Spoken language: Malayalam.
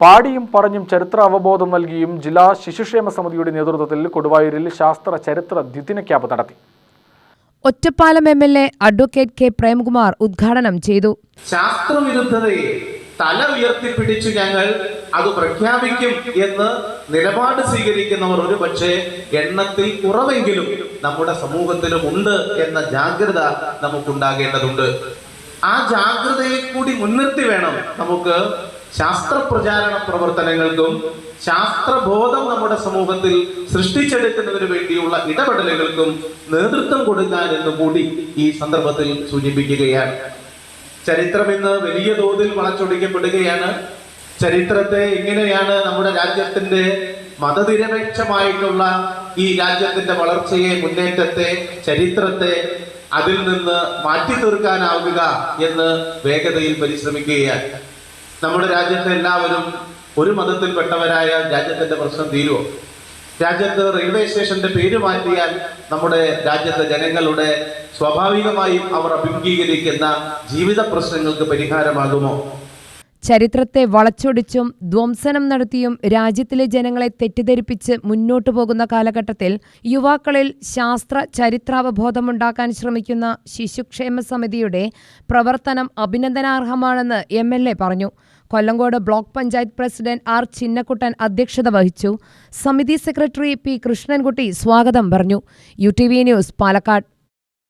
പാടിയും പറഞ്ഞും ചരിത്ര അവബോധം നൽകിയും ജില്ലാ ശിശുക്ഷേമ സമിതിയുടെ നേതൃത്വത്തിൽ കൊടുവായൂരിൽ ശാസ്ത്ര ചരിത്ര ദ്വിദിന ക്യാമ്പ് നടത്തി. Ottapalam M L A advocate K Premkumar ഉദ്ഘാടനം ചെയ്തു. ശാസ്ത്രവിരുദ്ധതയെ തല ഉയർത്തിപ്പിടിച്ചു ഞങ്ങൾ അത് പ്രഖ്യാപിക്കും എന്ന് നിലപാട് സ്വീകരിക്കുന്നവർ ഒരു പക്ഷേ എണ്ണത്തിൽ കുറവെങ്കിലും നമ്മുടെ സമൂഹത്തിലും ഉണ്ട് എന്ന ജാഗ്രത നമുക്കുണ്ടാകേണ്ടതുണ്ട്. ആ ജാഗ്രതയെ കൂടി മുൻനിർത്തി വേണം നമുക്ക് ശാസ്ത്ര പ്രചാരണ പ്രവർത്തനങ്ങൾക്കും ശാസ്ത്രബോധം നമ്മുടെ സമൂഹത്തിൽ സൃഷ്ടിച്ചെടുക്കുന്നതിന് വേണ്ടിയുള്ള ഇടപെടലുകൾക്കും നേതൃത്വം കൊടുക്കാൻ എന്ന് കൂടി ഈ സന്ദർഭത്തിൽ സൂചിപ്പിക്കുകയാണ്. ചരിത്രം ഇന്ന് വലിയ തോതിൽ വളച്ചൊടിക്കപ്പെടുകയാണ്. ചരിത്രത്തെ എങ്ങനെയാണ് നമ്മുടെ രാജ്യത്തിന്റെ മതനിരപേക്ഷമായിട്ടുള്ള ഈ രാജ്യത്തിന്റെ വളർച്ചയെ മുന്നേറ്റത്തെ ചരിത്രത്തെ അതിൽ നിന്ന് മാറ്റി തീർക്കാനാവുക എന്ന് വേഗതയിൽ പരിശ്രമിക്കുകയാണ്. നമ്മുടെ രാജ്യത്തെ എല്ലാവരും ഒരു മതത്തിൽപ്പെട്ടവരായ രാജ്യത്തിന്റെ പ്രശ്നം തീരുമോ രാജ്യത്ത് റെയിൽവേ സ്റ്റേഷന്റെ പേര് മാറ്റിയാൽ നമ്മുടെ രാജ്യത്തെ ജനങ്ങളുടെ സ്വാഭാവികമായും അവർ അഭിമുഖീകരിക്കുന്ന ജീവിത പ്രശ്നങ്ങൾക്ക് പരിഹാരമാകുമോ? ചരിത്രത്തെ വളച്ചൊടിച്ചും ധ്വംസനം നടത്തിയും രാജ്യത്തിലെ ജനങ്ങളെ തെറ്റിദ്ധരിപ്പിച്ച് മുന്നോട്ടു പോകുന്ന കാലഘട്ടത്തിൽ യുവാക്കളിൽ ശാസ്ത്ര ചരിത്രാവബോധമുണ്ടാക്കാൻ ശ്രമിക്കുന്ന ശിശുക്ഷേമ സമിതിയുടെ പ്രവർത്തനം അഭിനന്ദനാർഹമാണെന്ന് എം എൽ എ പറഞ്ഞു. Kollengode block panchayat president R Chinnakuttan അധ്യക്ഷത വഹിച്ചു. സമിതി സെക്രട്ടറി പി കൃഷ്ണൻകുട്ടി സ്വാഗതം പറഞ്ഞു. U T V news Palakkad.